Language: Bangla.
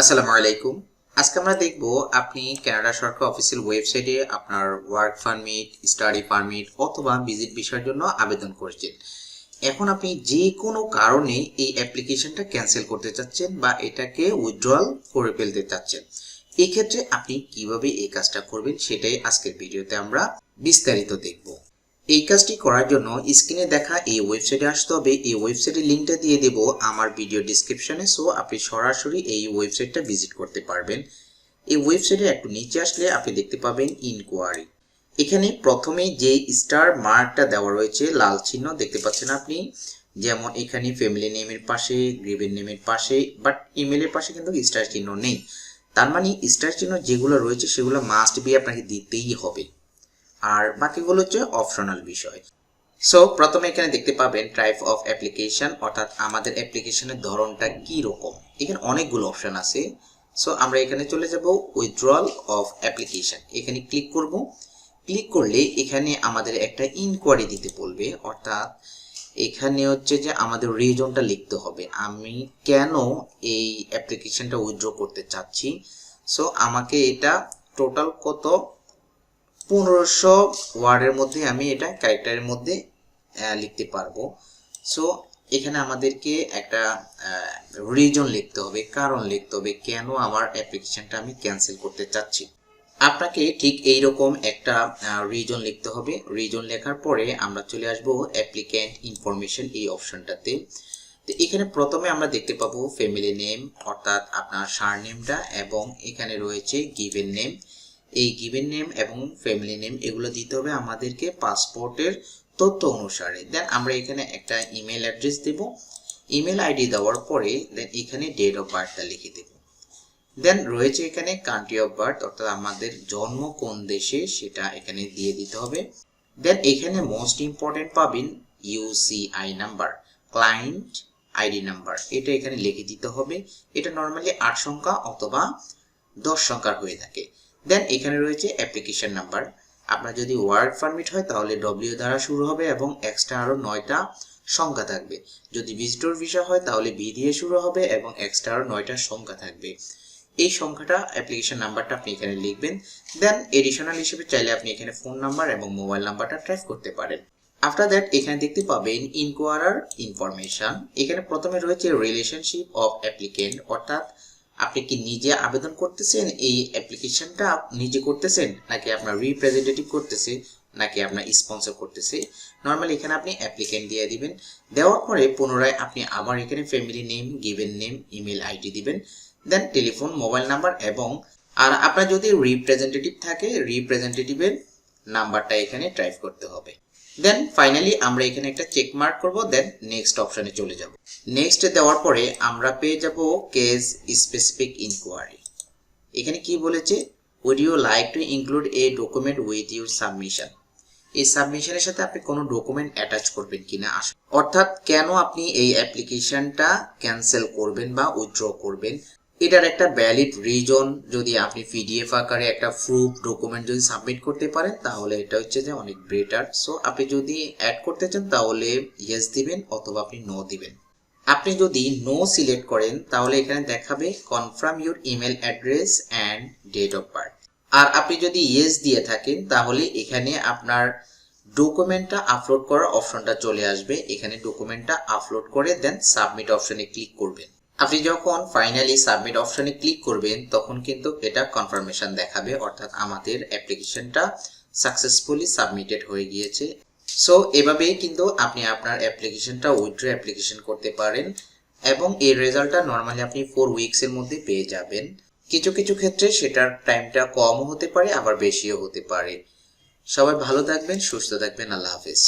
আসসালামু আলাইকুম। আজকে আমরা দেখব আপনি কানাডা সরকার অফিসিয়াল ওয়েবসাইটে আপনার ওয়ার্ক পারমিট স্টাডি পারমিট অথবা ভিজিট ভিসার জন্য আবেদন করেছেন। এখন আপনি যে কোনো কারণে এই অ্যাপ্লিকেশনটা ক্যান্সেল করতে চাচ্ছেন বা এটাকে উইথড্রল করে ফেলতে চাচ্ছেন এই ক্ষেত্রে আপনি কীভাবে এই কাজটা করবেন সেটাই আজকের ভিডিওতে আমরা বিস্তারিত দেখব। এই কাজটি করার জন্য স্ক্রিনে দেখা এই ওয়েবসাইটে আসতে হবে। এই ওয়েবসাইটের লিঙ্কটা দিয়ে দেব আমার ভিডিও ডিসক্রিপশনে। সো, আপনি সরাসরি এই ওয়েবসাইটটা ভিজিট করতে পারবেন। এই ওয়েবসাইটে একটু নিচে আসলে আপনি দেখতে পাবেন ইনকোয়ারি এখানে প্রথমে যে স্টার মার্কটা দেওয়া রয়েছে, লাল চিহ্ন দেখতে পাচ্ছেন আপনি। যেমন এখানে ফ্যামিলি নেমের পাশে গ্রিভেন নেমের পাশে বাট ইমেলের পাশে কিন্তু স্টার চিহ্ন নেই। তার মানে স্টার চিহ্ন যেগুলো রয়েছে, সেগুলো মাস্ট বি আপনাকে দিতেই হবে। আর বাকিগুলো হচ্ছে অপশনাল বিষয়। সো প্রথমে এখানে দেখতে পাবেন টাইপ অফ অ্যাপ্লিকেশন অর্থাৎ আমাদের অ্যাপ্লিকেশনের ধরনটা কি রকম। এখানে অনেকগুলো অপশন আছে। সো আমরা এখানে চলে যাব উইথড্রল অফ অ্যাপ্লিকেশন এখানে ক্লিক করব। ক্লিক করলে এখানে আমাদের একটা ইনকোয়ারি দিতে বলবে। অর্থাৎ এখানে হচ্ছে যে আমাদের রিজনটা লিখতে হবে। আমি কেন এই অ্যাপ্লিকেশনটা উইথড্র করতে চাচ্ছি? সো আমাকে এটা টোটাল কত? পনেরোশো ওয়ার্ডের মধ্যে আমি এটা ক্যারেক্টারের মধ্যে লিখতে পারব। সো এখানে আমাদেরকে একটা রিজন লিখতে হবে, কারণ লিখতে হবে, কেন আমার অ্যাপ্লিকেশনটা আমি ক্যান্সেল করতে চাচ্ছি। আপনাকে ঠিক এই রকম একটা রিজন লিখতে হবে। রিজন লেখার পরে আমরা চলে আসব অ্যাপ্লিক্যান্ট ইনফরমেশন এই অপশনটাতে তো এখানে প্রথমে আমরা দেখতে পাবো ফ্যামিলি নেম অর্থাৎ আপনার সার নেমটা এবং এখানে রয়েছে গিভেন নেম এই গিভেন নেম এবং ফ্যামিলি নেম এগুলো দিতে হবে আমাদেরকে পাসপোর্টের তথ্য অনুসারে। দেন আমরা এখানে একটা ইমেল অ্যাড্রেস দেব। ইমেল আইডি দেওয়ার পরে দেন এখানে ডেট অফ বার্থটা লিখে দেব। দেন রয়েছে এখানে কান্ট্রি অফ বার্থ অর্থাৎ আমাদের জন্ম কোন দেশে সেটা এখানে দিয়ে দিতে হবে। দেন এখানে মোস্ট ইম্পর্টেন্ট পাবেন UCI number client ID number এটা এখানে লিখে দিতে হবে। এটা নর্মালি আট সংখ্যা অথবা দশ সংখ্যার হয়ে থাকে। দেন এখানে রয়েছে অ্যাপ্লিকেশন নাম্বার আপনার যদি ওয়ার্ড পারমিট হয়, তাহলে ডব্লিউ দ্বারা শুরু হবে এবং এক্সট্রা আরও নয়টা সংখ্যা থাকবে। যদি ভিজিটর ভিসা হয়, তাহলে ভি দিয়ে শুরু হবে এবং এক্সট্রা আরও নয়টা সংখ্যা থাকবে। এই সংখ্যাটা অ্যাপ্লিকেশন নাম্বারটা আপনি এখানে লিখবেন। দেন এডিশনাল হিসেবে চাইলে আপনি এখানে ফোন নাম্বার এবং মোবাইল নাম্বারটা টাইপ করতে পারেন। আফটার দ্যাট এখানে দেখতে পাবেন ইনকোয়ারার ইনফরমেশন এখানে প্রথমে রয়েছে রিলেশনশিপ অফ অ্যাপ্লিকেন্ট অর্থাৎ আপনি কি নিজে আবেদন করতেছেন? এই অ্যাপ্লিকেশনটা নিজে করতেছেন? নাকি আপনার রিপ্রেজেন্টেটিভ করতেছে? নাকি আপনার স্পন্সর করতেছে? নর্মালি এখানে আপনি অ্যাপ্লিকেন্ট দিয়ে দিবেন। দেওয়ার পরে পুনরায় আপনি আবার এখানে family name given name email ID দিবেন। দেন টেলিফোন মোবাইল নাম্বার এবং আর আপনার যদি রিপ্রেজেন্টেটিভ থাকে রিপ্রেজেন্টেটিভের নাম্বারটা এখানে টাইপ করতে হবে। দেন ফাইনালি আমরা এখানে একটা চেক মার্ক করব দেন নেক্সট অপশানে চলে যাব। নেক্সট দেওয়ার পরে আমরা পেয়ে যাব কেস স্পেসিফিক ইনকোয়ারি এখানে কি বলেছে? Would you like to include a document with your submission এই সাবমিশনের সাথে আপনি কোনো ডকুমেন্ট অ্যাটাচ করবেন কিনা? অর্থাৎ, কেন আপনি এই অ্যাপ্লিকেশনটা ক্যান্সেল করবেন বা উইথড্র করবেন? এটার একটা ভ্যালিড রিজন যদি আপনি পিডিএফ আকারে একটা প্রুফ ডকুমেন্ট যদি সাবমিট করতে পারেন, তাহলে এটা হচ্ছে যে অনেক বেটার সো আপনি যদি অ্যাড করতে চান, তাহলে ইয়েস দিবেন অথবা আপনি নো দিবেন। আপনি যদি নো সিলেক্ট করেন, তাহলে এখানে দেখাবে confirm your email address and date of birth আর আপনি যদি ইয়েস দিয়ে থাকেন, তাহলে এখানে আপনার ডকুমেন্টটা আপলোড করার অপশনটা চলে আসবে। এখানে ডকুমেন্টটা আপলোড করে দেন সাবমিট অপশনে ক্লিক করবেন। আপনি যখন ফাইনালি সাবমিট অপশনে ক্লিক করবেন, তখন কিন্তু এটা কনফার্মেশন দেখাবে, অর্থাৎ আমাদের অ্যাপ্লিকেশনটা সাকসেসফুলি সাবমিটেড হয়ে গিয়েছে। সো এভাবেই কিন্তু আপনি আপনার অ্যাপ্লিকেশনটা উইথড্র অ্যাপ্লিকেশন করতে পারেন এবং এর রেজাল্টটা নর্মালি আপনি ফোর উইকসের মধ্যে পেয়ে যাবেন। কিছু কিছু ক্ষেত্রে সেটার টাইমটা কমও হতে পারে, আবার বেশিও হতে পারে। সবাই ভালো থাকবেন, সুস্থ থাকবেন, আল্লাহ হাফিজ।